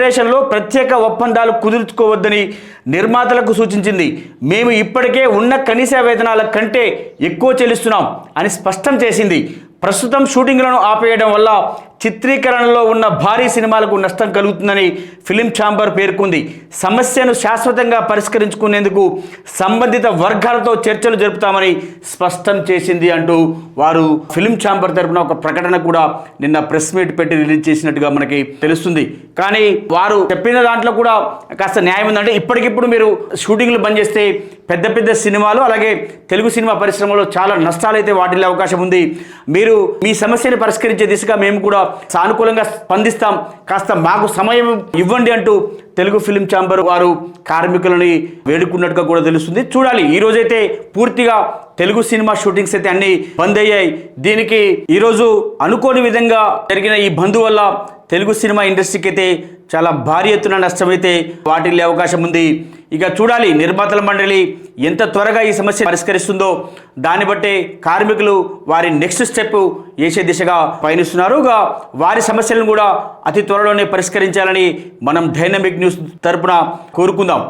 ఫెడరేషన్లో ప్రత్యేక ఒప్పందాలు కుదుర్చుకోవద్దని నిర్మాతలకు సూచించింది. మేము ఇప్పటికే ఉన్న కనీస వేతనాల కంటే ఎక్కువ చెల్లిస్తున్నాం అని స్పష్టం చేసింది. ప్రస్తుతం షూటింగ్లను ఆపేయడం వల్ల చిత్రీకరణలో ఉన్న భారీ సినిమాలకు నష్టం కలుగుతుందని ఫిలిం ఛాంబర్ పేర్కొంది. సమస్యను శాశ్వతంగా పరిష్కరించుకునేందుకు సంబంధిత వర్గాలతో చర్చలు జరుపుతామని స్పష్టం చేసింది అంటూ వారు. ఫిలిం ఛాంబర్ తరపున ఒక ప్రకటన కూడా నిన్న ప్రెస్ మీట్ పెట్టి రిలీజ్ చేసినట్టుగా మనకి తెలుస్తుంది. కానీ వారు చెప్పిన దాంట్లో కూడా కాస్త న్యాయం ఉందంటే ఇప్పటికిప్పుడు మీరు షూటింగ్లు బంద్ చేస్తే పెద్ద పెద్ద సినిమాలు అలాగే తెలుగు సినిమా పరిశ్రమలో చాలా నష్టాలైతే వాటిల్లే అవకాశం ఉంది. మీరు మీ సమస్యను పరిష్కరించే దిశగా మేము కూడా సానుకూలంగా స్పందిస్తాం. కాస్త మాకు సమయం ఇవ్వండి అంటూ తెలుగు ఫిలిం ఛాంబర్ వారు కార్మికులని వేడుకున్నట్టుగా కూడా తెలుస్తుంది. చూడాలి. ఈ రోజైతే పూర్తిగా తెలుగు సినిమా షూటింగ్స్ అయితే అన్ని బంద్ అయ్యాయి. దీనికి ఈరోజు అనుకోని విధంగా జరిగిన ఈ బంద్ వల్ల తెలుగు సినిమా ఇండస్ట్రీకి అయితే చాలా భారీ ఎత్తున నష్టమైతే వాటిల్లే అవకాశం ఉంది. ఇక చూడాలి. నిర్మాతల మండలి ఎంత త్వరగా ఈ సమస్య పరిష్కరిస్తుందో. దాన్ని బట్టే కార్మికులు వారి నెక్స్ట్ స్టెప్ వేసే దిశగా పయనిస్తున్నారు. ఇక వారి సమస్యలను కూడా అతి త్వరలోనే పరిష్కరించాలని మనం డైనమిక్ న్యూస్ తరపున కోరుకుందాం.